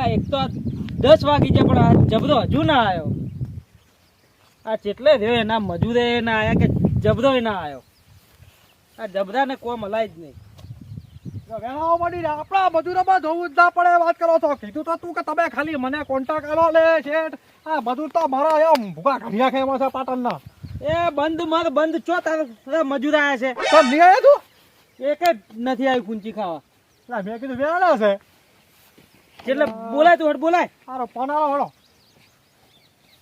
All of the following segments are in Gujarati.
લે એક તો દસ વાગી છે પણ આ જબરો હજુ ના આવ્યો આ ચેટલે રહ્યો એના મજૂરે ના આવ્યા કે જબરો ના આવ્યો આ જબરાને કોઈ મલાય જ નહીં. વેણાઓ મળી આપણા મજૂરોમાં જોવું જ ના પડે વાત કરો છો. કીધું તો તું કે તમે ખાલી મને કોન્ટેક્ટ કરો લે શેઠ. આ મજૂર તો મારા એમ ભૂખા ઘડિયા ખેમાં છે પાટણના. એ બંધ માર બંધ. ચો તારા મજૂર છે? તો નહીં આવ્યા તું? એક જ નથી આવી કુંચી ખાવા. મેં કીધું વેણા છે. એટલે બોલાય તું હટ બોલાય. હારો પનાળો હળો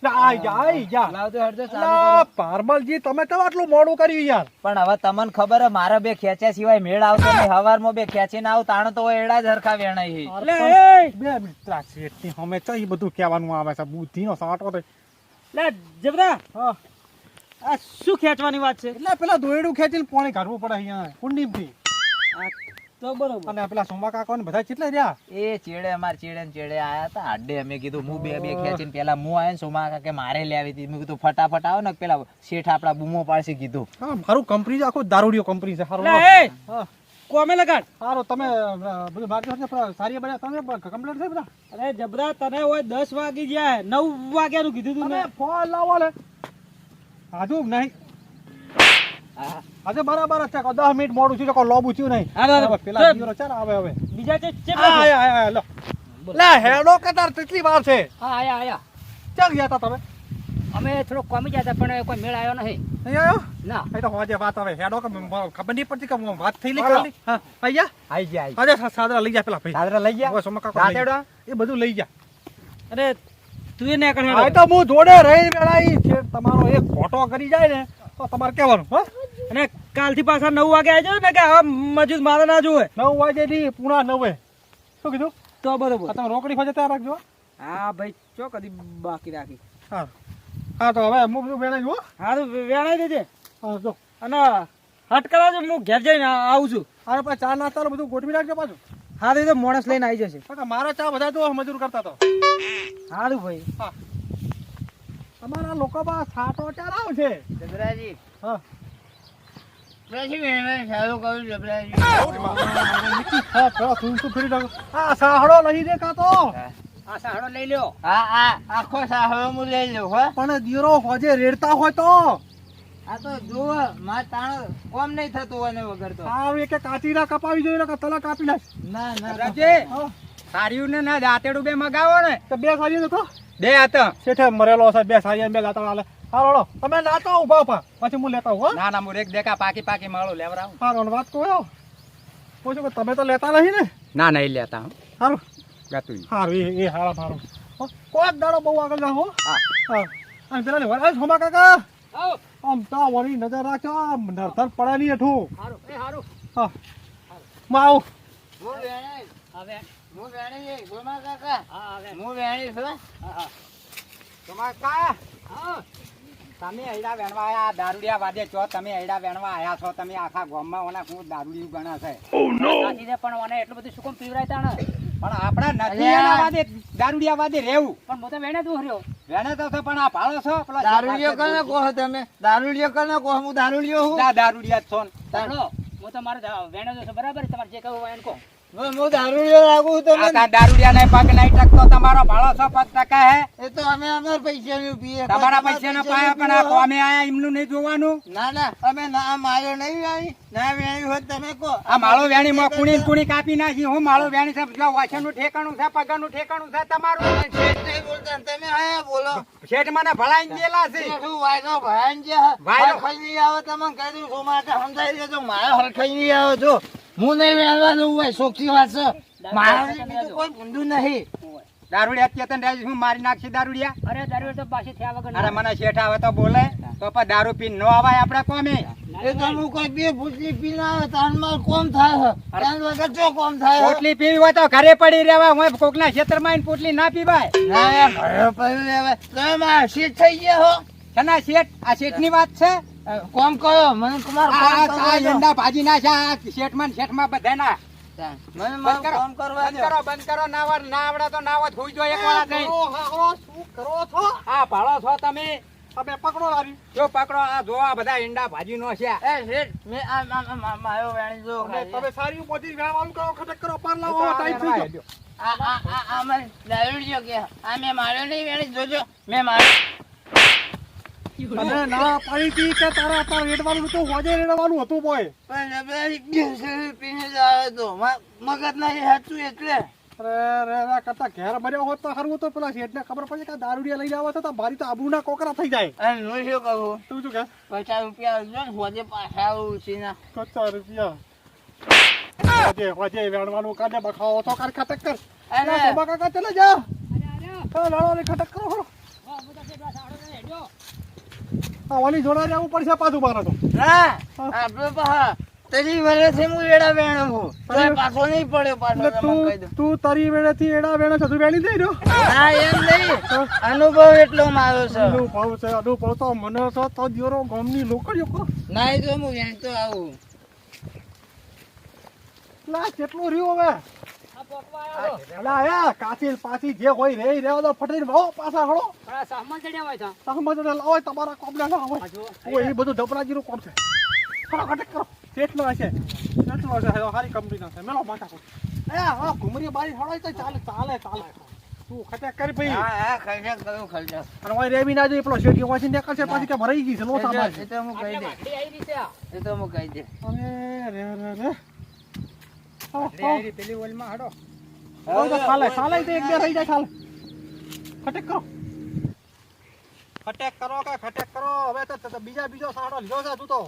લા, આઈ જા આઈ જા. લાવજો હળજો ચાલુ લા, કરો. પારમલજી તમે તો આટલું મોડું કર્યું યાર? પણ હવે તમને ખબર મારા બે ખેંચ્યા સિવાય મેળ આવતો નહીં. હવારમાં બે ખેંચીને આવ તાણ તો એડા જ હરખા એ. બે શેઠની તો ઈ બધું કહેવાનું આવે છે? બુદ્ધિનો સાંટો તો લે જબરા. આ શું ખેંચવાની વાત છે? એટલે પેલા દોયડું ખેંચીને પાણી કાઢવું પડે અહીંયા કુંડીમાંથી. આ તો બરોબર. અને પેલા સોમા કાકો ને બધા કેટલા રહ્યા? એ ચેડે અમાર ચેડે ને ચેડે આયા તા આડે અમે કીધું હું બે બે ખેંચીને પેલા હું આયો ને સોમા કાકે મારે લેવી હતી. મેં કીધું ફટાફટ આવો ને. પેલા શેઠ આપડા બૂમો પાડશે કીધું. હા મારું કંપની આખું દારૂડિયો કંપની છે લે એ! હા. કોમે લગાડ. સારું તમે બધું બાકી છે સારી બધા તમે કમ્પ્લેટ છે બધા? અરે જબરા તને હોય દસ વાગી જાય નવ વાગ્યાનું કીધું તું ને ફોન લાવો લે. આજુ નહીં. આજે બરાબર છે કો દસ મિનિટ મોડું થયું છે કોઈ લોબું થયું નહીં. હવે પેલા દીરો ચાલ આવે હવે બીજા છે છે આ, આ આયા, લો. લે હેડો કે કેટલી વાર છે? હા આયા આયા. ચાલ ગયા તા તમે? અમે થોડોક કોમી ગયા હતા પણ કોઈ મેળ આવ્યો નહીં. નહીં આવ્યો ના. એ તો હોજે વાત હવે હેડો કે ખબર નહીં પડતી કે વાત થઈ હાલો. ખાલી. હા આઈ જા આઈ ગયા આજે સાદરા લઈ જા પેલા ભાઈ. સાદરા લઈ ગયા? હવે સોમા કો એ બધું લઈ જા અરે તું એ કણ આ તો હું જોડે રહી વેળાઈ છે. તમારો એક ફોટો કરી જાય ને તો તમારે કહેવાનું હા? અને કાલથી પાછા નવ વાગે આવજો ને કે હવે મજૂર મારે ના જોવે નવ વાગે થી પૂણા નવે. શું કીધું? તો બરોબર. આ તમે રોકડી ફજે ત્યાં રાખજો હા. ભાઈ ચો કદી બાકી રાખી. હા. હા તો હવે હું. બધું વેણાઈ જુઓ હારું વેણાઈ દેજે. હા જો. અને હટ કરાવજો હું ઘેર જઈને આવું છું. હવે પછી ચા નાસ્તા બધું ગોઠવી રાખજો પાછું. સારું તો માણસ લઈને આવી જશે. મારા ચા બધા જો મજૂર કરતા તો. હારું ભાઈ. હા. તમારા લોકો પાસે સાતો ચાર આવશે છે? સારું જબરાજી હા. પણ દીરો હોજે રેડતા હોય તો. આ તો જુઓ માર તાણ કોમ નહીં થતું અને વગર તો. હા એક કાચી ના કપાવી જોઈએ કે તલા કાપી નાખ. ના ના રાજે સારીયું ને ના દાંતેડું બે મગાવો ને. તો બે સારી દેખો બે હતા શેઠે મરેલો છે બે સારી બે ગાતા હાલે હારો હાલો. તમે નાતો ઊભા ઊભા પછી હું લેતા હું હો. ના ના એક દેખા પાકી પાકી માળો લેવરાવ હારો વાત કહો પૂછું કે તમે તો લેતા નહીં ને? ના નહીં લેતા હું. સારું ગતું સારું એ એ હારા સારું કોક કોઈક દાડો બહુ આગળ જાઓ હો. હા. અને પેલા ને વરાય હોમા કાકા. આવો. આમ તો વળી નજર રાખજો આમ નરધર પડે નહીં હેઠું. હારું એ હારું. હા. માં આવું. હું વેણે. હવે. હું વેણી ગોમા કાકા. હા હવે. હું વેણે છું. હા હા. તમાર કા હા તમે હૈડા વેણવા આયા દારૂડિયા વાદે છો તમે હૈડા વેણવા આયા છો તમે આખા ગામમાં ઓના હું દારૂડિયું ગણા છે. સાચી છે પણ ઓને એટલું બધું સુકમ કામ પીવરાય તાણે? પણ આપણા નથી. એના વાદે દારૂડિયા વાદે રહેવું. પણ મોતે તો વેણે દૂર રહ્યો વેણે તો છે પણ આ ભાળો છો પેલા દારૂડિયો કને કહો તમે? દારૂડિયો કને કહો હું દારૂડિયો હું દારૂડિયા છો ને. હું તો મારે વેણે તો બરાબર? તમારે જે હોય એને કહો. હું હું દારૂડિયો લાગુ આ તમે તા પગ નહીં ટકતો તમારો ભાળો છો પગ ટકે હે? એ તો અમે અમાર પૈસા નું પીએ તમારા પૈસાના પાયા પણ આ કોમે આયા એમનું નહીં જોવાનું? ના ના અમે ના માર્યો નહીં વેણી ના વેણી હોત તમે કહો આ માળો વેણી માં કુણી કુણી કાપી નાખી. હું માળો વેણી છે જો વાછરનું ઠેકાણું છે પગારનું ઠેકાણું છે તમારું શેઠ નહીં બોલતા તમે આયા બોલો. શેઠ મને ભલાઈને ગયેલા છે. શું છે નહીં આવે તમે કહી દઉં છું માટે સમજાઈ દેજો મારે હરખાઈ નહીં આવે જો હું નહીં વેણવાનું હોય સોખી વાત છે. મારે કોઈ ભૂંડું નહીં. દારૂડિયા કેતન રાજ હું મારી નાખશે દારૂડિયા? અરે દારૂ તો પાછી થયા વગર અરે મને શેઠ આવે તો બોલે તો પણ દારૂ પીને નો આવાય આપડા કોમે. એ તો હું કોઈ બે ભૂસી પી ના આવે તાનમાં કોમ થાય છે. વગર ચો કોમ થાય પોટલી પીવી હોય તો ઘરે પડી રહેવા હું કોકના આવીને પોટલી ના પીવાય. ના ઘરે. તમે શેઠ થઈ ગયા હો. છના શેઠ? આ શેઠની વાત છે? કોમ કયો મને તમારું આ આ-. એંડા ભાજી ના છે શેઠમાં શેઠમાં બધાના. મને બંધ મારું કામ કરવા બંધ કરો બંધ કરો ના આવડ- ના આવડે તો ના આવત હોઈ જો એક વાળા થઈ કરો, શું કરો છો? આ ભાળો છો તમે. તમે પકડો લારી. જો પકડો આ જો આ બધા ઈંડા ભાજી નો છે. એ હેડ મેં આ- માયો વેણી જો તમે સારી મોટી વેવાનું કરો ખટક કરો પાર લાવો ટાઈટ થઈ. આ આ આ આ મને દારૂડિયો કે આ મેં માર્યો નહીં વેણી જોજો. મે માર્યો અને ના પાડી હતી કે તારા તાર રેડવાનું હતું હોજે રેડવાનું હતું બોય. તો. મગજ નહીં હતું એટલે. અરે કરતા ઘેર મર્યો હોત તો હરવું તો પેલા શેઠને ખબર પડે કે દારૂડિયા લઈ આવે છે તો મારી તો આબરૂના કોકરા થઈ જાય. અને હું શું કહું? તું શું કે પચાસ રૂપિયા આવજો ને હોજે પાછા આવું ના પચાસ રૂપિયા. હોજે હોજે વેણવાનું કાઢે બખાવો તો કર ખટક કર અરે બકા કાકા ચલે જા. હા લાડો ને ખટક કરો ઓલી જોડા જવું પડશે પાછું મારે તો. હા? આપણે પાછા તરી વર્ષથી હું એડા વેણો છું તોય પાછો નહીં પડ્યો પાછો તું તું તારી વેળેથી એડા વેણો છે તું વેણી દઈ રહ્યો? ના એમ નહીં. અનુભવ એટલો મારો છે. અનુભવ છે અનુભવ તો મને તો તો દિયોરો ગામની લોકડીઓ કો ના એ તો હું વેણતો આવું. લા કેટલું રહ્યું હવે? અલા કાચી પાછી જે હોય રે દો વાવો પાછા હળો. લાવો તમારા કોમને ના હોય. ઓય એ બધું ધપરાજીનું કોમ છે. હશે હશે સારી કંપની છે. મેલો માથા કો એ હા ઘુમરી બારી હળાય તો ચાલે ચાલે ચાલે. તું ખટક કરી ભાઈ. હા હા ખર્ચા કરું ખર્ચા અને ઓય રેવી ના જોઈએ પેલો શેઠી વાંચી નીકળશે પાછી કે ભરાઈ ગઈ છે એ તો હું કહી દે. એ તો હું કહી દે. રે રે રે. તો એક બે રહી જાય ચાલે ખટેક કરો. ખટેક કરો કે ખટેક કરો? હવે તો તો બીજા બીજો સાડો લીધો છે તું તો.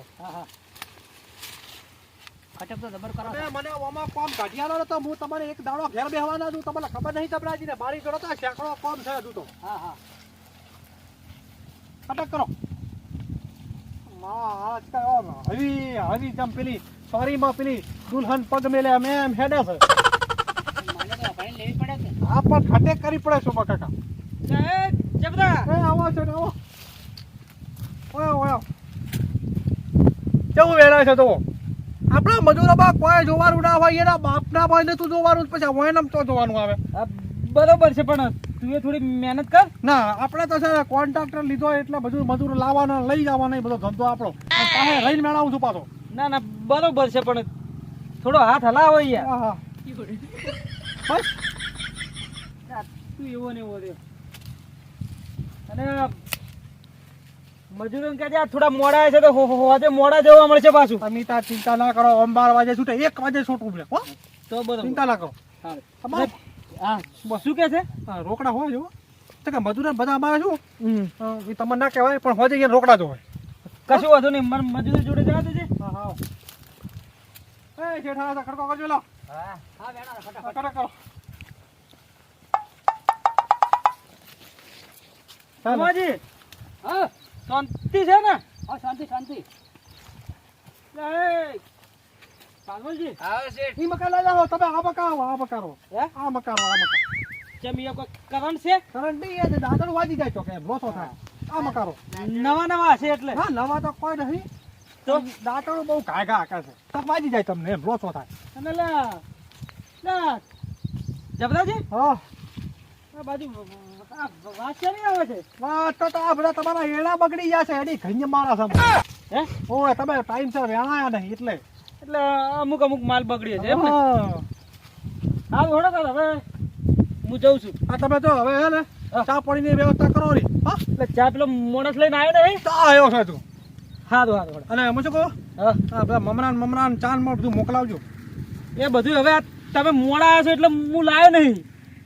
તમે મને ઓમાં કોમ કાઢી તો હું તમારે એક દાડો ઘેર બેહવાના છું. તમને ખબર નહીં તબરાજી ને મારી જોડે તો સેંકડો કોમ છે તું. તો ખટેક કરો. માં આજકાલ હવી હવી જેમ પેલી સોરી માં પેલી દુલ્હન પગ મેલે એમ એમ હેડે છે. આ પણ ખટેક કરી પડે છો કાકા એ જબદા એ આવો છે ને આવો. ઓય ઓય કેવું વેરાય છે તો? આપણા મજૂરો બા કોઈ જોવાનું ના હોય એના બાપના હોય ને તું જોવાનું પછી હોય ને તો જોવાનું આવે. બરોબર છે પણ તું એ થોડી મહેનત કર. ના આપણે તો છે કોન્ટ્રાક્ટર લીધો એટલે બધું મજૂર લાવવાના લઈ જવાના બધો ધંધો આપણો. રહીને મેળાવું છું પાછો. ના ના બરોબર છે પણ થોડો હાથ હલાવો યાર તું એવો ને એવો રહ્યો. અને આ થોડા મોડા છે તો હોજે મોડા જવા મળશે પાછું. તમે તાર ચિંતા ના કરો ઓમ બાર વાગે છૂટે. એક વાગે છૂટવું પડે હો. તો બરોબર. ચિંતા ના કરો. હા. શું કે છે? રોકડા હોય જો તો કે મજૂર બધા અમારે શું? તમને ના કહેવાય પણ હોય રોકડા જ હોય. કશું વાંધો નહીં. મજૂર મજૂરી જોડે જવા દેજે. હા હા. એ જેઠા તો ખડકો કરજો લો. હા હા, ખડક કરો ચાલો. મામાજી શાંતિ છે ને? શાંતિ શાંતિ. એ, પાગલજી આવો શેઠ. ઈ મકાન લઈ જાઓ તમે આ મકાન આ મકાન હે? આ મકાન આ કોઈ કરંટ છે? કરંટ નહીં એ દાદર વાજી જાય તો કે લોસો થાય. આ મકાનો નવા નવા છે એટલે. હા નવા તો કોઈ નહીં. તો દાંતણું બહુ ઘાઘા આકા છે. તો વાજી જાય તમને એમ લોસો થાય. અને લા જબરાજી? હા. આ બાજુ વાત ક્યારે આવે છે? વાત તો તો આ બધા તમારા એડા બગડી જશે એડી ઘન્ય મારા છે હે? ઓય તમે ટાઈમસર વેણાયા નહીં એટલે. એટલે અમુક અમુક માલ બગડ્યો છે એમ ને? હા. તો હવે હું જઉં છું. આ તમે તો હવે હે ને ચા પાણીની વ્યવસ્થા કરો રી. હા? એટલે ચા પેલો માણસ લઈને આવ્યો ને ચા આવ્યો છે તું. હારું હારું. અને હું શું કહો? હા. બધા મમરાન મમરાન ચાંદમાં બધું મોકલાવજો. એ બધું હવે તમે મોડા આવ્યા છો એટલે હું લાવ્યો નહીં.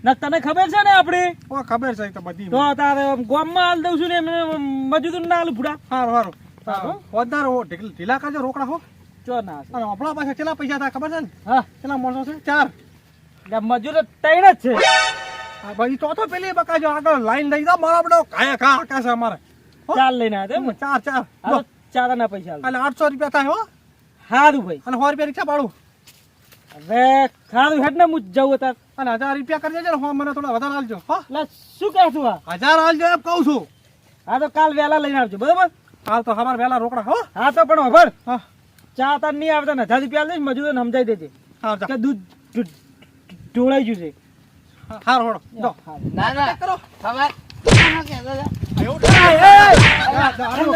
ના તને ખબર છે ને આપણી ઓ ખબર છે તો બધી. તો તારે ગામમાં હાલ દઉં છું ને મજૂર ના હાલ ભૂડા સારું સારું સારું. હો. ઢીલા કરજો રોકડા હો. ચો ના અને આપણા પાસે કેટલા પૈસા થાય ખબર છે ને? હા. કેટલા માણસો છે? ચાર. મજૂર ત્રણ જ છે. ભાઈ તો તો પેલી બકાજો આગળ લાઈન લઈ જાય મારા બધો કાયા કા આકા છે અમારે? ચાર લઈને આવ્યો એમ ચાર ચાર. ચારના પૈસા. એટલે આઠસો રૂપિયા થાય હો? સારું ભાઈ. અને સો રૂપિયા રિક્ષા ભાડું? હવે સારું હેડ ને હું જવું તાર અને હજાર રૂપિયા કરી દેજો ને હો મને થોડા વધારે હાલજો હો. એટલે શું કહે છું આ? હજાર હાલજો એમ કહું છું. હા તો કાલ વહેલા લઈને આવજો બરોબર? હાલ તો અમારે વહેલા રોકડા હો. હા તો પણ ખબર હા. ચા તાર નહીં આવતા ને હજાર રૂપિયા લઈશ મજૂરોને સમજાઈ દેજે. કે દૂધ ઢોળાઈ ગયું છે. હાર હોડો. ના ના. કરો. ખબર ના. દારૂ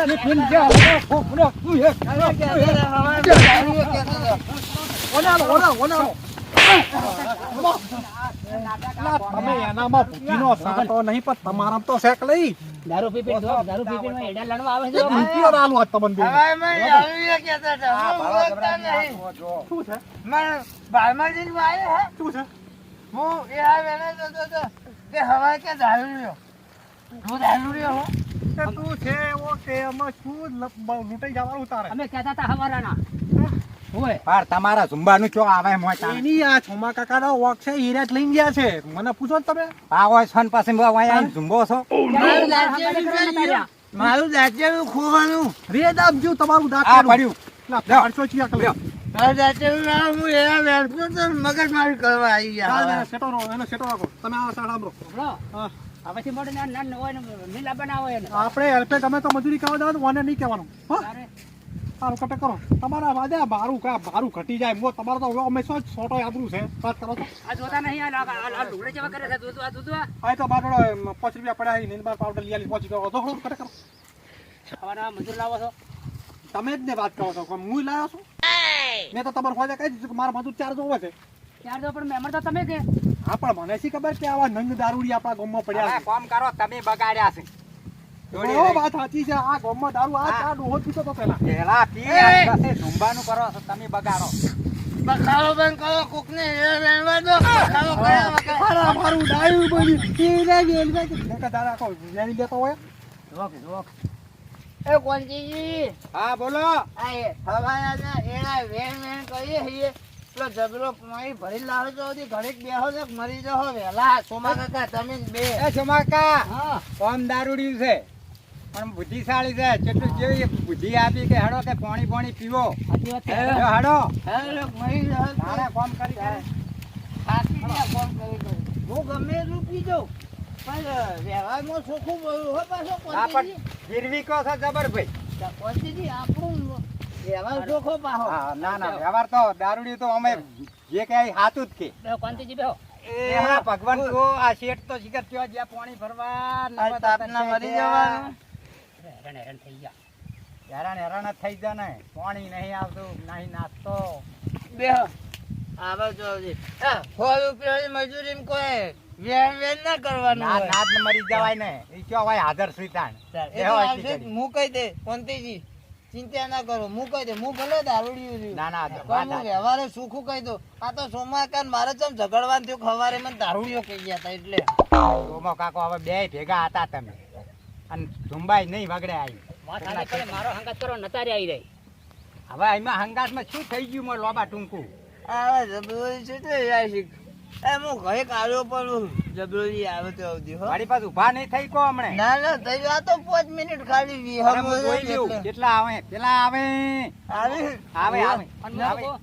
ખોખરો, તું. ના દારૂ શેક લઈ દારૂ દારૂ લડવા આવે. શું છે? શું છે હું એ આ વેણે જતો હતો. તે હવા કે. કે તું છે એવો કે એમાં શું લૂંટાઈ જવાનું તારે. અમે કહેતા હતા હવારાના. હોય તમારા ઝુંબાનું ચો આવે મોટા એની આ છોમા કાકાનો વોક છે હીરા જ લઈને ગયા છે. મને પૂછો ને તમે. આવો છન પાસે અહીંયા ઝુંબો છો? મારું દાંતિયાનું કર્યું. મારું દાંતિયાનું ખોવાનું. રે દામજુ તમારું દાંત આ પડ્યું. લા, પાંચસો ચિયા કલ્યો. મારું દાંતિયાનું નામ હું એના વેણતો તો મગજમારી કરવા આવી ગયા સેટો એને સેટો રાખો. તમે આ હા. આ મોડે ના- ના- ના હોય ને લીલા બનાવો એને. આપણે હેલ્પે તમે તો મજૂરી કરવા જવાનું મને નહીં કહેવાનું. હા? સારું કટે કરો. તમારા વાદે બારું કા બારું ઘટી જાય મો તમારો તો અમે શું છોટો આબરું છે. વાત કરો તો આ જોતા નહીં આ લુગડે જેવા કરે છે દૂધ આ દૂધ આ. આ તો બાર પાંચ રૂપિયા પડ્યા બાર પાવડર લઈ આલી પહોંચી ગયો દોડો કટે કરો. હવાના મજૂર લાવો છો. તમે જ ને વાત કરો છો. હું લાવ્યો છું? મેં તો તમારે ફાયદા કહી દીધું કે મારા મજૂર ચાર જોવે છે. ત્યાર તો પણ મહેમાન તો તમે કે. હા પણ મને શી ખબર કે આવા નંગ દારૂડી આપણા ગામમાં પડ્યા છે? કોમ કરો તમે બગાડ્યા છે. ઓ વાત સાચી છે આ ગામમાં દારૂ આ ચા ડોહો પીતો તો પેલા પેલા પી અને પછી કરો છો તમે બગાડો. બખાડો બંધ કરો કોકને એ વેણવા દો. બખાડો કર્યા વગર. અરે ડાયું બની એ રે વેલ વે કે કો વેણી લેતો હોય. એ કોંજીજી હા બોલો. આ એ હવાના એના વેણ વેણ કરીએ છીએ. પેલો જબરો પાણી ભરી લાવે તો ઘરે ઘડીક બેહો તો મરી જાઓ વેલા. સોમા કાકા તમે બે. એ ચોમાકા હા. કોમ દારૂડ્યું છે. પણ બુદ્ધિશાળી છે કેટલું જેવી બુદ્ધિ આપી કે હડો કે પાણી પાણી પીવો. હડો તારે કોમ કરી. હું ગમે એટલું પી જાઉં પણ વ્યવહારમાં ચોખ્ખું બોલું. હો પાછો. ગીરવી કહો છો જબર ભાઈ. આપણું વ્યવહાર જોખો પાહો હા ના ના વ્યવહાર તો દારૂડી તો અમે જે કે હાથું જ કે. કાંતિજી બેહો. ભગવાન તો આ શેઠ તો શિખર થયો જ્યાં પાણી ભરવા તાપના મરી જવાનું. હેરાન હેરાન થઈ ગયા. હેરાન હેરાન જ થઈ જાય ને. પાણી નહીં આવતું નહીં નાસ્તો. બેહો. આવો જોજી રૂપિયાની મજૂરી કોઈ વેણ વેણ ના કરવાનું. મરી જવાય ને. એ કયો હોય હાજર સુઈતાણ. હું કહી દે કોંતીજી ચિંતા ના કરો. હું કહી દે હું ભલે દારૂડિયું છું. ના ના પણ હું વ્યવહારે સુખું કહી દઉં. આ તો સોમાકાન મારે ચમ ઝઘડવાનું થયું ખવારે મને દારૂડિયો કહી ગયા હતા એટલે. સોમો કાકો હવે બે ભેગા હતા તમે. અને ઝુંબાઈ નહીં વગડે આવી. મારો હંગાત કરો નતારે આવી રહી હવે એમાં હંગાતમાં શું થઈ ગયું મોં લોબા ટૂંકું? આ જબરોજી શું થઈ યાશિક એ હું ઘરે કાઢ્યો પણ જબરોજી આવે તો આવતી હો. મારી પાસે ઊભા નહીં થઈ કો હમણે. ના ના થઈ ગયા તો મિનિટ ખાલી વી. કેટલા આવે? પેલા આવે. આવી? આવે આવે? હું.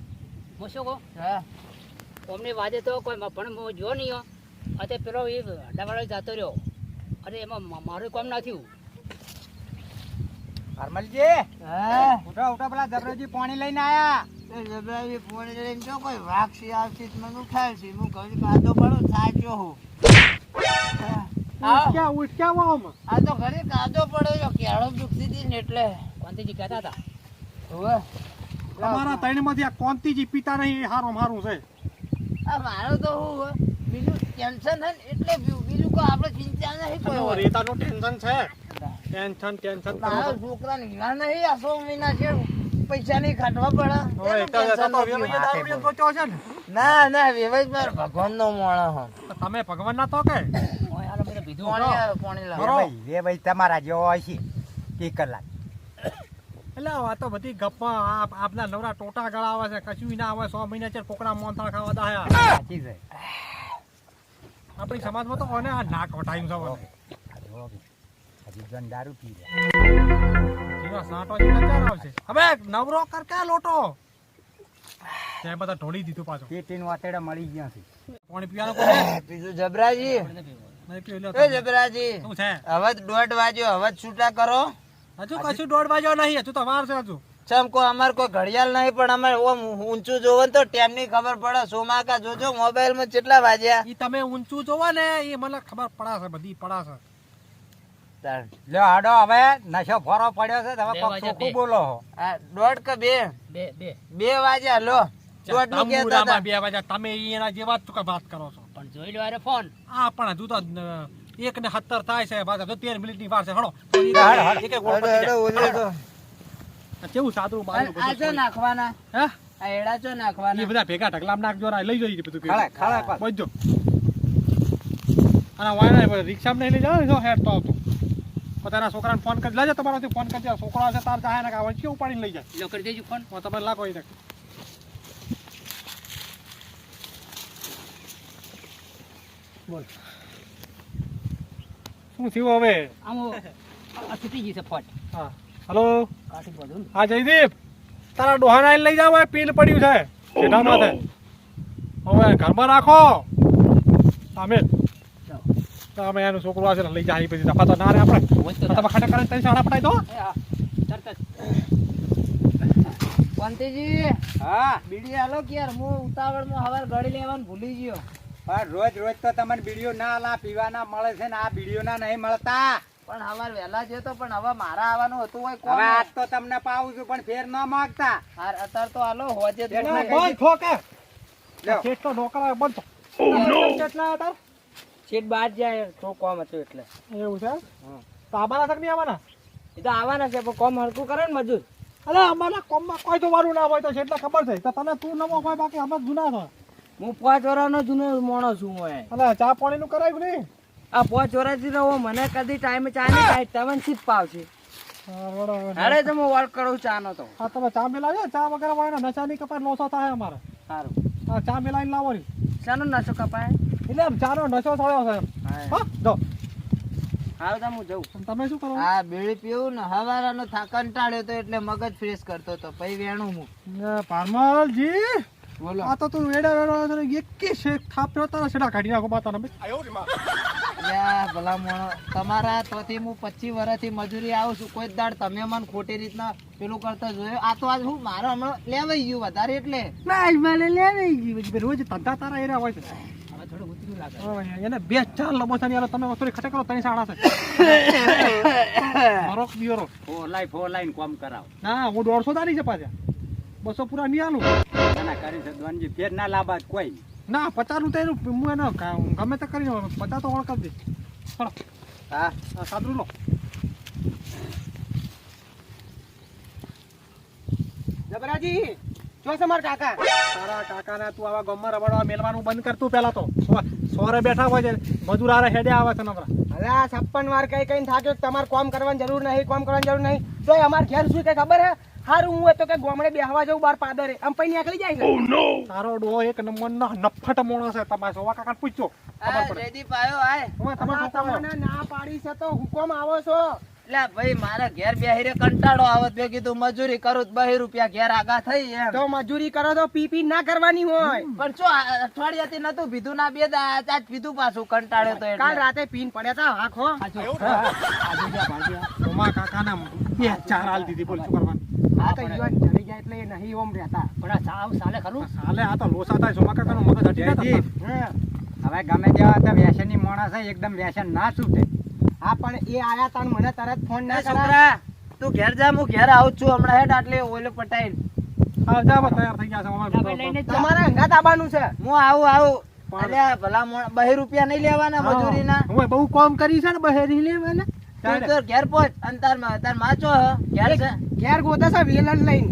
કોઈ પણ હું જો નહીં હો. અતે પેલો એ અડાવાળો જતો રહ્યો. અરે એમાં મારું કામ ના થયું. હરમલજી હા. ઉઠો ઉઠો પેલા જબરજી પાણી લઈને આયા. એ ફોન લઈને જો કોઈ વાક્ષી આવતી તો મને ઉઠાડશે હું ઘરે કાઢો પડો સાચો હું. હા. ઉઠ્યા ઉઠ્યા આ તો ઘરે કાઢો પડે જો કેળો દુખતી હતી ને એટલે. કાંતિજી કહેતા હતા? હોવે. તમારા ત્રણમાંથી આ કોંતીજી પિતા નહીં એ હારું હારું છે. આ મારો તો હું બીજું ટેન્શન છે ને એટલે બીજું કોઈ આપણે ચિંતા નહીં કોઈ. રેતાનું ટેન્શન છે. ટેન્શન ટેન્શન મારા છોકરાને નહીં આ સો મહિના છે. પૈસા નહીં ખાટવા પડે. ના? ના વેવાઈ માર ભગવાન નો મોણો હો. તમે ભગવાન ના તો કે? ઓય હાલો બધું બીધું પાણી આવે, પાણી લાવો. એ ભાઈ એ ભાઈ તમારા જેવો હોય છે કી કલાક. એટલે આ તો બધી ગપ્પા આપ આપના નવરા ટોટા ગળા આવે છે. કશું ના આવે સો મહિના છે કોકડા મોનતા ખાવા દાયા સાચી છે. આપણી સમાજમાં તો કોને આ નાક વટાયું છે હજી જણ દારૂ પી રહ્યા. જીનો સાંટો જીનો ચાર આવશે. હવે નવરો કર કે લોટો? તે બધા ઢોળી દીધું પાછું. પેટીનું વાતેડા મળી ગયા છે. પાણી પીવાનું કોને બીજું જબરાજી. એ જબરાજી. શું છે? હવે દોઢ વાગ્યો હવે છૂટા કરો. હજુ કશું દોઢ વાગ્યો નહીં હજુ તમાર છે હજુ. ચમ કો અમાર કોઈ ઘડિયાળ નહીં પણ અમારે ઓમ ઊંચું જોવો ને તો ટેમની ખબર પડે. સોમાકા જોજો મોબાઈલમાં કેટલા વાગ્યા? ઈ તમે ઊંચું જોવો ને એ મને ખબર પડાશે બધી પડાશે. તાણ. આડો હવે નશો ફોરો પડ્યો છે તમે વાગ્યા ચોખ્ખું બોલો દોઢ કે બે? બે બે. વાગ્યા લો દોઢનું કહેતા હતા. બે વાગ્યા તમે એના જેવા જ તો કે વાત કરો છો? પણ જોઈ લો અરે ફોન. આ પણ હજુ તો એક ને સત્તર થાય છે પાછા તો તેર મિનિટની વાર છે. આ કેવું સાદું મારું આ નાખવાના. હે? આ એડા એ નાખવાના. બધા ભેગા ઢગલામ નાખજો ને લઈ જઈએ બધું ખાડા, ખાડા. બધું. અને વાયના રિક્ષામાં નહીં લઈ જાવ ને જો હેડ તો આવતો. પોતાના છોકરાને ફોન કરી લેજો તમારાથી ફોન કરજો. છોકરો હશે તાર જાય ને કાવણ કેવું ઉપાડીને લઈ જાય? લો કરી દેજો ફોન હું તમે લાગો એને. બોલ. શું થયું હવે? આમ આ છૂટી ગઈ છે ફોટ. હા. હલો? હા જયદીપ. તારા ડોહાના આઈને લઈ જાવ પીલ પડ્યું છે. સીધામાં છે. હવે ઘરમાં રાખો. અમે તો અમે એનું છોકરું આવશે લઈ જાય પછી દફા તો ના રે આપણે. તમે ખાટા કરે તઈ સાડા પટાઈ દો. પંતીજી હા. બીડી આલો કે યાર હું ઉતાવળમાં હવાર ગળી લેવાનું ભૂલી ગયો. પણ રોજ રોજ તો તમને બીડીઓ ના આલા પીવાના મળે છે ને આ બીડીઓ ના નહીં મળતા. પણ હવાર વહેલા જતો પણ હવે મારા આવવાનું હતું હોય કોણ? હવે આજ તો તમને પાવું છું પણ ફેર ન માગતા. હાર અત્યારે તો હાલો હોજે. બંધ થો કે લ્યો. શેઠ તો નોકરા બંધ. થો કેટલા હતા? સીટ બહાર જાય તો કોમ હતું એટલે. એવું છે? તો આવવાના તક નહીં આવવાના એ તો આવવાના છે પણ કોમ હરકું કરે ને મજૂર. અરે અમારા કોમમાં કોઈ તો વારું ના હોય તો એટલે ખબર છે. તો તને તું નવો હોય બાકી અમે જૂના છો. હું પાંચ વર્ષનો જૂનો મોણો છું હું અરે ચા પાણીનું કરાયું નહીં? આ પાંચ વર્ષથી રહો મને કદી ટાઈમે ચા નહીં થાય તમને સીધ પાવશે. અરે તમે વર્ક કરો ચા નો તો. હા તમે ચા મિલાજો ચા વગર હોય નશા ની કપાય લોસો થાય અમારે. સારું. હા ચા મિલાઈને લાવો શાનો નશો કપાય? એટલે આમ ચાનો નશો થયો છે હા. જો. હાલ તો હું જઉં. તમે શું કરો? આ બીડી પીવું ને હવારાનો થાક કંટાળ્યો તો એટલે મગજ ફ્રેશ કરતો તો પછી વેણું હું. પારમાલજી બોલો. આ તો તું વેડા વેડા એકી શેક થાપ્યો તારા સેડા કાઢી નાખો બા. તને યા ભલા મોણો તમારા તોથી હું પચીસ વર્ષથી મજૂરી આવું છું. કોઈ દાડ તમે મને ખોટી રીતના પેલું કરતા જોયો? આ તો આજ હું મારો હમણાં લેવાઈ ગયું વધારે એટલે. ના મને ગયું. રોજ ધંધા તારા એરા હોય બે ચાર લબોસાની આલો તમે વસ્તુ ખટે કરો ત્રણ સાડા છે મારો બિયરો ફોર લાઈન કોમ કરાવો ના હું દોઢસો તારી છે પાછા બસો પૂરા નહીં આલું ના કરી છે દ્વાનજી ફેર ના લાભા કોઈ ના પચાસનું તેનું હું એને ગમે તે કરી પચાસ તો ઓળખ દે હા સાદરું લો જબરાજી! જો છે મારા કાકા? તારા કાકાને તું આવા ગામમાં રબડવા મેલવાનું બંધ કરતું પેલા તો. સોરે બેઠા હોય છે. મજૂર આરે હેડે આવે છે નવરા હવે આ છપ્પન વાર કઈ કઈ થાક્યો તમારે કોમ કરવાની જરૂર નહીં કોમ કરવાની જરૂર નહીં. તો અમારે ઘેર શું કઈ ખબર હે? હારું હું તો કે ગોમડે બેહવા જવું બાર પાદરે. આમ પૈ નીકળી જાય છે? તારો ડો એક નંબરનો નફટ મોણો છે. તમારે સોવા કાકા પૂછજો. ખબર પડે. જયદીપ આય. તમારે ના પાડી છે તો હુકમ આવો છો. એટલે ભાઈ મારા ઘેર બેહી રે કંટાળો આવત બે કીધું મજૂરી કરું તો બહી રૂપિયા ઘેર આગા થઈ એમ. તો મજૂરી કરો તો પી પી ના કરવાની હોય. પણ જો અઠવાડિયાથી નતું પીધું? ના બે દા આજ પીધું પાછું કંટાળ્યો તો કાલ એટલે રાતે પીન પડ્યા તા હાખો સોમા કાકાને બે ચાર હાલ દીધી બોલ શું કરવાનું? આ તો યુવાન ચડી જાય એટલે એ નહીં ઓમ રહેતા. પણ આ સાવ સાલે ખરું? સાલે આ તો લોસા થાય સોમા કાકાનો મગજ હટી ના. હવે ગમે તેવા તો વ્યસનની માણસ છે એકદમ વ્યસન ના છૂટે. હા પણ એ આયા તાણ મને તરત ફોન ના છોકરા તું ઘેર જા હું ઘેર આવું છું. હમણાં હેડ આટલે ઓલે પટાઈ. હા જા બસ તૈયાર થઈ ગયા છે આપણે અમારે લઈને જ તમારે હંગાત આવવાનું છે. હું આવું આવું. અલ્યા ભલા મોણ બહે રૂપિયા નહીં લેવાના મજૂરીના. હું બહુ કામ કરી છે ને બહેરી લેવાના. તું તો ઘેર પહોંચ. માં તાર માચો ઘેર ઘેર ગોતે છે વેલણ લઈને.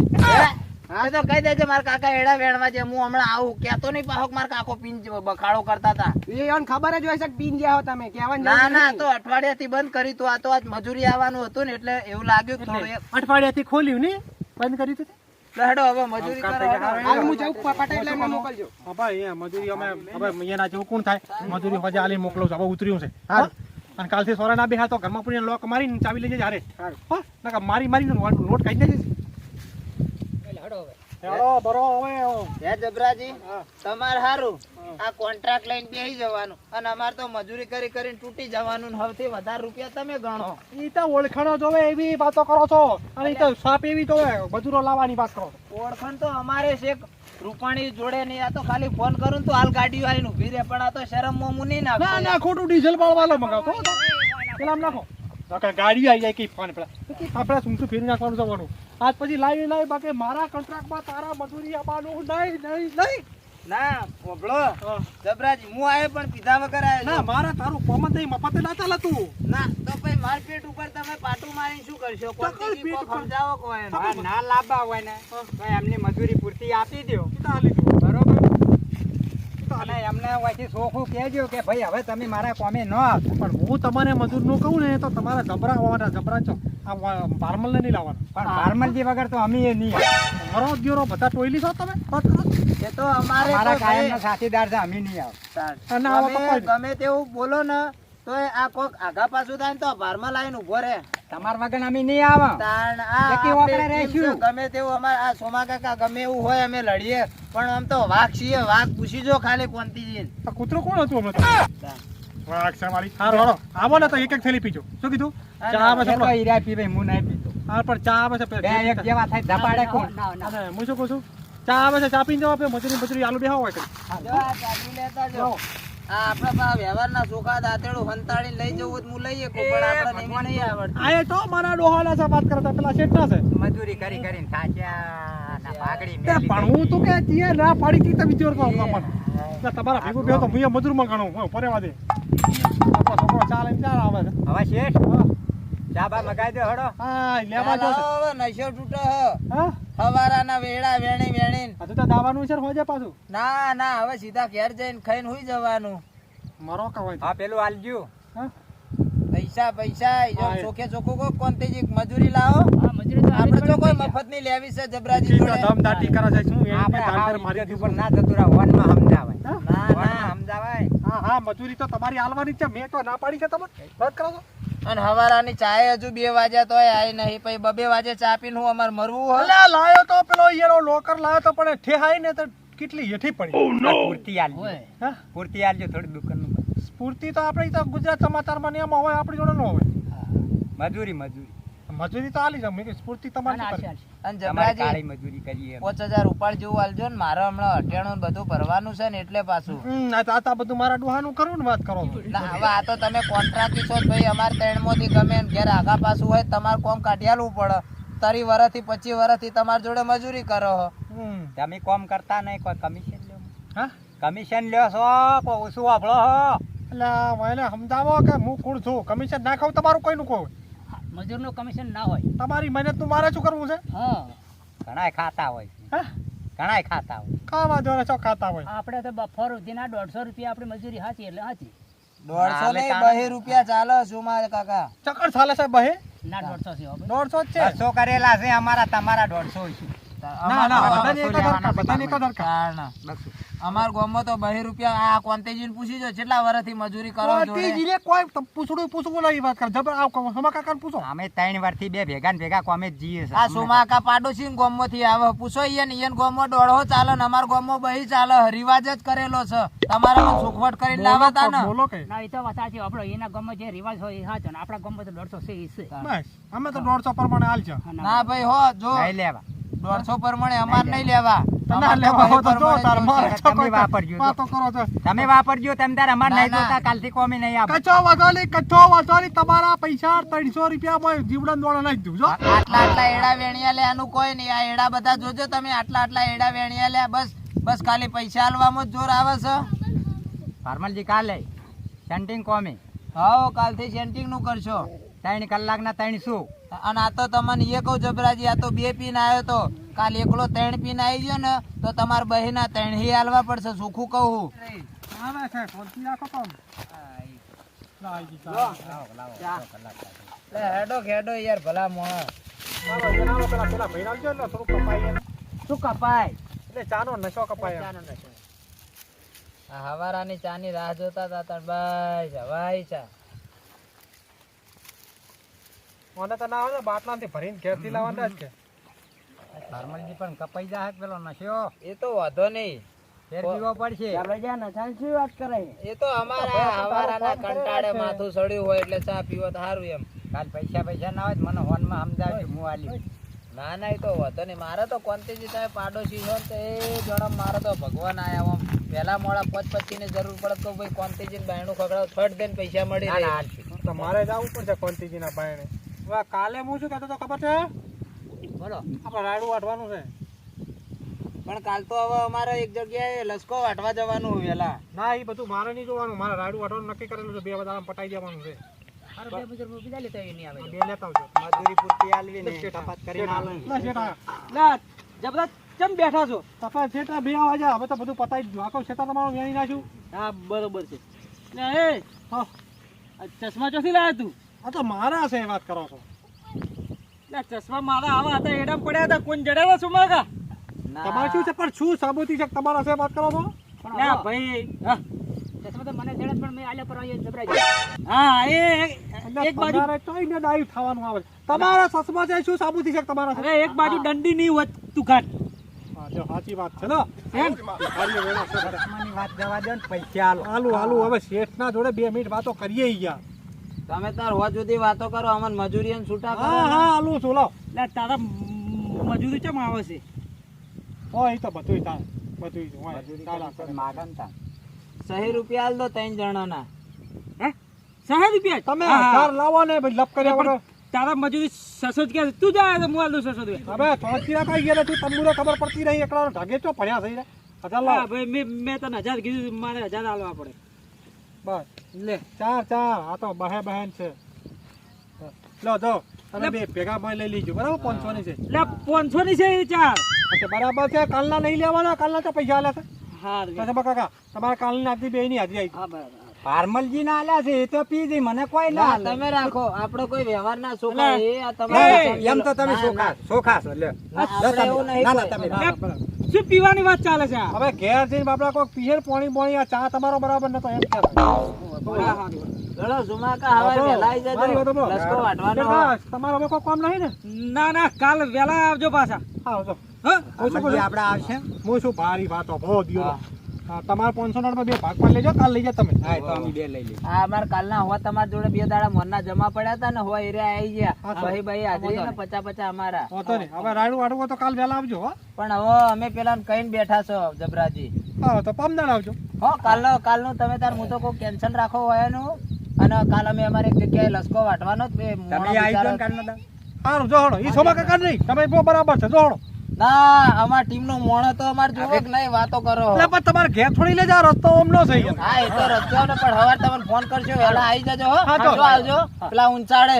હા તો કહી દેજે મારા કાકા એડા વેણવા છે. હું હમણાં આવું. કેતો નહીં પાછો મારા કાકો પીન બખાડો કરતા હતા. એ ખબર જ હોય છે પીન ગયા હો તમે. કહેવાની ના ના નહીં. તો અઠવાડિયાથી બંધ કરી તું. આ તો આજ મજૂરી આવવાનું હતું ને એટલે એવું લાગ્યું કે થોડું એક અઠવાડિયાથી ખોલ્યું ને બંધ કરી હતી લહેડો હવે મજૂરી કામ કરો કરતા હાલ હું જઉં મોકલજો. હા અહીંયા મજૂરી અમે હવે એના જેવું કોણ થાય? મજૂરી હજે આલી મોકલું છું. હવે ઉતર્યું છે. હારું. અને કાલથી સોરા ના બેહા તો ઘરમાં પૂરીને લોક મારીને ચાવી લઈ જજે હારે. હા? મારી મારીને નોટ કાઢી દેજે હડો હવે હેડો બરો હવે હે જબરાજી હા. તમારે આ કોન્ટ્રાક્ટ લઈને બેસી જવાનું. અને અમારે તો મજૂરી કરી કરીને તૂટી જવાનું ને સૌથી વધારે રૂપિયા તમે ગણો. ઈ તો ઓળખાણો જોવે એવી વાતો કરો છો. અને ઈ તો સાપ એવી જોવે મજૂરો લાવવાની વાત કરો. ઓળખાણ તો અમારે છે રૂપાણી જોડે નહીં આ તો ખાલી ફોન કરું ને તો હાલ ગાડીઓ આવીને ઊભી રહે પણ આ તો શરમ મોમું નહીં ના ના ખોટું ડીઝલ બાળવાલો મગાવતો પેલા નાખો. ગાડી આવી જાય કઈ ફોન પેલા શું શું ફેરી નાખવાનું જવાનું? આજ પછી લાવી લાવી બાકી મારા કોન્ટ્રાક્ટમાં તારા મજૂરી આપવાનું નહીં નહીં નહીં. ના હા. જબરાજી હું આયો પણ પીધા વગર આયો ના મારા તારું કોમન થઈ મફતે ના ચાલે તું. ના તો ભાઈ માર પેટ ઉપર તમે પાટું મારી શું કરશો? કોંતીજી પેટ કોઈ એને. ના લાભા હોય ને તો એમની મજૂરી પૂરતી આપી દો કીધા બરોબર. અને એમને પછી સોખું કહેજો કે ભાઈ હવે તમે મારા કોમે ન આવતા. પણ હું તમારે મજૂરનું કહું ને તો તમારે જબરા હોવાના જબરા છો. આ ભારમલ ને નહીં લાવવાના. પણ ભારમલજી વગર તો અમે એ નહીં મરો ગયો બધા ટોયલી છો તમે? એ તો અમારે મારા કાયમના સાથીદાર છે અમે નહીં આવતા. અને તમે ગમે તેવું બોલો ને તો આ કોક આગા પાછું થાય તો ભારમાં લાઈન ઊભો રે તમાર વગર અમે નહીં આવે તાણ આ આપણે રહેશું. ગમે તેવું અમાર આ સોમા કાકા ગમે એવું હોય અમે લડીએ. પણ આમ તો વાઘ છીએ વાઘ પૂછી જો ખાલી કોંતીજી કૂતરો કોણ હતું હમણાં વાઘ છે મારી. હારો હાલો આવો ને તો એક એક થેલી પીજો. શું કીધું? ચા તો આપણો? હીરા પીવે હું નહીં પીતો. હા પણ ચા બસ બે એક જેવા થાય ધપાડે કોણ? હું શું કહું છું? ચા બસ ચા પીને જાઓ આપણે મજૂરી મજૂરી આલુ બેહવા હોય. જો આ લેતા જો. આ આપણા વ્યવહારના ચોખા દાંતેડું હંતાડીને લઈ જવું હું લઈએ પણ આપણે નહીં આવડતું. આ તો મારા ડોહાના છે વાત કરતા પેલા શેઠના છે. મજૂરી કરી કરીને થાક્યા ના પાઘડી પણ હું તો કે જીએ ના પાડી તી તમે જોર કહો પણ. તમારા ભેગું તો હું મજૂરમાં ગણું હું પરેવા દે. આપણો છોકરો ચા લઈને આવે છે. હવે શેઠ? હા. ચા બા મગાઈ દો હડો. હા લેવા જો. છે. ચાલો, હવે નશો તૂટે હ. હવારાના વેળા વેણી વેણીને. હજુ તો દાવાનું છે હોજે પાછું. ના ના હવે સીધા ઘેર જઈને ખાઈને હુઈ જવાનું. મરો કવાય હા પેલું આલજો. હા? પૈસા પૈસા જો હા, ચોખ્ખું કહો કોંતીજી મજૂરી લાવો. હા તો આપણે તો કોઈ મફતની લેવી છે જબરાજી જોડે. દમ દાટી કરે છે શું આપણે ધાર મારી ઉપર ના જતું રહે સમજાવાય. હા? ના ના. સમજાવાય. હા હા મજૂરી તો તમારી આલવાની છે મેં તો ના પાડી છે તમે વાત કરો છો અને હવારાની ચાય હજુ બે વાગ્યા તોય આઈ નહીં. પછી બબે વાગે ચા પીને હું અમાર મરવું હોય અલ્યા લાયો તો પેલો ઈયરો લોકર લાયો તો પણ ઠેહાઈ ને તો કેટલી હેઠી પડી. આ પૂરતી આલજો હા? પૂરતી આલજો થોડી દુકાનનું સ્ફૂર્તિ તો આપણે તો ગુજરાત સમાચારમાં નિયમ એમાં હોય આપણી જોડે ન હોય. મજૂરી મજૂરી. મજૂરી તો આલી છે મેં સ્ફૂર્તિ ના, તમારી ના. અને જમરાજી કાળી મજૂરી કરીએ પાંચ હજાર ઉપાડ જેવું આલજો ને મારે હમણાં અઠ્યાણું બધું ભરવાનું છે ને એટલે પાછું. આ બધું મારા ડોહાનું કરું ને વાત કરો ના, હવે આ તો તમે કોન્ટ્રાક્ટ છો ભાઈ અમારે ત્રણમાંથી ગમે ને ઘેર આગા પાછું હોય તમારે કોમ કાઢિયાલું પડે. તરી વર્ષથી પચીસ વર્ષથી તમારી જોડે મજૂરી કરો. તમે કોમ કરતા નહીં કોઈ કમિશન લ્યો? હા? કમિશન લ્યો છો કોઈ ઓછું વાપરો હો એટલે મને સમજાવો કે હું કુણ છું? કમિશન ના ખાવ તમારું કોઈનું કોઈ હા, મજૂરનું કમિશન ના હોય. તમારી મહેનતનું મારે શું કરવું છે? હા ઘણાય ખાતા હોય. હા? ઘણાય ખાતા હોય. કા વાંધો ને શું ખાતા હોય. આપણે તો બફર સુધીના દોઢસો રૂપિયા આપણી મજૂરી હાચી એટલે હાચી. દોઢસો નહીં. બહી રૂપિયા ચાલે સુમા કાકા. ચક્કર ચાલે છે બહે? ના દોઢસો છે દોઢસો જ છે? બસો કરેલા છે અમારા તમારા દોઢસો છે. ના ના બધાને એક જ હરખા, બધાને એક જ હરખા. તાણ. અમાર ગામમાં તો બહી રૂપિયા આ કોંતેજીને પૂછી જો કેટલા વર્ષથી મજૂરી કરો કોંતેજી ને કોઈ પૂછડું પૂછવું નહીં વાત કર જબર આવ સોમા કાકા કાકાને પૂછો. અમે ત્રણ વર્ષથી બે ભેગા ને ભેગા કોમે જીએ આ સોમાકા પાડોશી ને ગામમાંથી આવે પૂછો ઈયન ઈયન ગામમાં ડોળો ચાલે ને અમાર ગામમાં બહી ચાલે રિવાજ જ કરેલો છે. તમારા સુખવટ કરીને લાવતા ને. બોલો કે ના એ તો વાત સાચી આપણો એના ગામમાં જે રિવાજ હોય એ સાચો ને આપણા ગામમાં તો 150 છે બસ અમે તો 150 પ્રમાણે હાલ છે. ના. ભાઈ હો જો. લઈ લેવા. દોઢસો પ્રમાણે અમાર નહીં લેવા. તમે વાપરજો તો. વાતો કરો છો તમે તાર અમાર નહીં જોતા કાલથી કોમી નહીં આપો કચ્છો વસોલી કચ્છો વસોલી તમારા પૈસા ત્રણસો રૂપિયા જીવડા દોડા નાખી દઉં આટલા આટલા એડા વેણિયા લે આનું કોઈ નહીં. આ એડા બધા જોજો તમે આટલા આટલા એડા વેણિયા લે. બસ બસ ખાલી પૈસા આલવામાં જ જોર આવે છે. ફાર્મલજી કાલે સેન્ટિંગ કોમી. હાઓ કાલથી સેન્ટિંગનું કરશો. ત્રણ કલાકના ત્રણ શું અને આ તો તમને એ કહું જબરાજી આ તો બે પીને આવ્યો તો કાલ એકલો ત્રણ પીને આવી ગયો ને તો તમારા બહેના ત્રણ હી હાલવા પડશે સુખું કહું. હેડો ખેડો યાર ભલા મોણા. શું કપાય એટલે ચાનો નશો કપાય ચાનો નશો. હવારાની ચાની રાહ જોતા હતા ભાઈ જવાય ચા મને તો ના આવે ને બાટલામાંથી ભરીને ઘેરથી લાવવાના જ કે. ધર્મલજી પણ કપાઈ જાય પેલો નશ્યો એ તો વાંધો નહીં. ફેર પીવો પડશે. એ તો અમારા હવારાના કંટાળે માથું સડ્યું હોય એટલે ચા પીવો તો સારું એમ. કાલ પૈસા પૈસા ના હોય તો મને હોનમાં સમજાવજો હું આલી. ના ના એ તો વાંધો નહીં. મારે તો કોંતીજી તમે પાડોશી છો તો એ જણમ મારે તો ભગવાન આયા પેલા મોડા પચ પચી ની જરૂર પડે તો ભાઈ કોંતીજી ને બાયણું ખગડાવ ફટ દઈને પૈસા મળી ના, ના, રહે. હાલશે. તો મારે જવું પડશે કોંતીજીના બાયણે. કાલે હું શું કહેતો તો ખબર છે? બોલો. આપણે રાયડું વાટવાનું છે. પણ કાલ તો હવે અમારે એક જગ્યાએ લસકો વાટવા જવાનું વેલા. ના એ બધું મારે નહીં જોવાનું. મારે રાડું વાટવાનું નક્કી કરેલું છે. બે બધા પટાઈ જવાનું છે. હારું, બે બજાર બીજા લેતા આવીએ, નહીં આવે બે લેતા આવજો. મજૂરી પૂરતી આલવી ને શેઠા. તપાસ કરીને આલો ને. લા શેઠા. લે જબરા ચમ બેઠા છો? તપાસ શેઠા બે હવે તો બધું પતાઈ દીધું. આખો શેઠા તમારું વેણી નાખ્યું. હા બરોબર છે. એ. ચશ્મા ચોથી લાવ્યા તું? આ તો મારા છે એ વાત કરો છો. ચશ્મા મારા આવા હતા એડમ પડ્યા હતા કોણ જડેલા શું માગા? તમારે શું છે? પણ શું સાબુતી છે તમારા છે વાત કરો છો? ના ભાઈ હા. ચશ્મા તો મને જડે પણ મેં આલ્યા પર અહીંયા જબરાઈ હા એ એક બાજુ ચોઈને થવાનું આવે. તમારા સસમા છે શું સાબુતી છે તમારા અરે એક બાજુ દંડી નહીં હોત તું કાઢ સાચી વાત છે ને. પૈસા આલો. હાલું હાલું હવે શેઠના જોડે બે મિનિટ વાતો કરીએ ગયા યાર. તમે તાર હોવા સુધી વાતો કરો અમને મજૂરી અને છૂટા કરો. હા હા હાલું છું લો લે તારા મજૂરી કેમ આવે છે? ઓ એ તો બધુંય થાય બધુંય હોય માગન તા સહી રૂપિયા આલ દો ત્રણ જણાના. હે? સહી રૂપિયા તમે હા. લાવો ને ભાઈ લપ કર્યા વગર. તારા મજૂરી સસો જ કે તું જાય તો મુઆલ દે હવે ચોથી ના કઈ ગયા તું તમુને ખબર પડતી નહીં એકલા ઢગે તો ભર્યા થઈ રે. હજાર હા ભાઈ મેં મેં તને હજાર કીધું મારે હજાર આલવા પડે. બસ. લે ચાર ચાર. આ તો બહે બહેન છે. લો જો તમે બે ભેગા માં લઈ લીજો. બરાબર પાંચસો ની છે. લે પાંચસો ની છે એ ચાર. બરાબર છે. કાલના નહીં લેવાના કાલના તો પૈસા આલ્યા છે. હા તો કાકા તમારે કાલની આજની બે ની હાજરી આવી. હા બરાબર પારમલજી ના આલ્યા છે એ તો પી જઈ મને કોઈ ના તમે રાખો. આપણો કોઈ વ્યવહાર ના સોખા એ આ તમારે એમ તો તમે સોખા સોખા છો લે. ના, એવું ના તમે. શું પીવાની વાત ચાલે છે હવે ઘેર જઈને બાપડા કોઈ પીએ પાણી પાણી આ ચા તમારો બરાબર નતો એમ કે. ઝુમાકા જજો. લસકો વાટવાનો. તમારો હવે કોઈ કામ નહીં ને? ના ના કાલ વેલા આવજો પાછા. આવજો. હા? હું શું? આપણે આવશે. હું શું ભારી વાતો બહુ દિયો. તમારા પાંચસો નોટમાં બે ભાગ પણ લેજો કાલ લઈ જાઓ તમે. હા તો અમે બે લઈ લઈએ. હા અમારે કાલના હોવા તમારા જોડે બે દાડા મોરના જમા પડ્યા હતા ને હોવા એરિયા આવી ગયા. ભાઈ ભાઈ હાજરી ને પચા પચા અમારા. વાંધો ને હવે રાડું વાડું તો કાલ વહેલા આવજો હો. પણ હવે અમે પેલા કઈ બેઠા છો જબરાજી. હા તો પમદાડ આવજો. હો કાલનો કાલનો તમે તાર હું તો કોઈ કેન્સલ રાખો હોય એનું. અને કાલ અમે અમારે એક જગ્યાએ લસકો વાટવાનો તમે આવી જાઓ કાલનો. સારું જોડો ઈ સોમા કાકા નહીં. તમે બહુ બરાબર છે. જોડો ના અમાર ટીમ નો મોણો તો અમાર જોવો કે નહીં વાતો કરો. એટલે પણ તમારે ઘેર થોડી લેજા રસ્તો ઓમ નો થઈ ગયો હા એ તો રસ્તો ને પણ હવે તમને ફોન કરજો વહેલા આવી જજો હો. જો. આવજો. પેલા ઊંચાડે.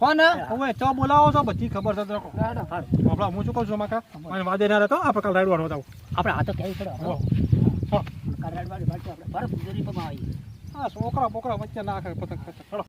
હો. ને હવે ચો બોલાવો છો બધી ખબર છે તો રાખો આપણા હું શું કહું છું માકા મને વાદે ના રહેતો આપણે કાલ રાઈડવાનો જાવ આપણે આ તો કેવી પડે. હા. કરાડ વાળી વાત આપણે. બરફ મજૂરી પર આવી હા છોકરા બોકરા વચ્ચે નાખે પતંગ પતંગ ચલો.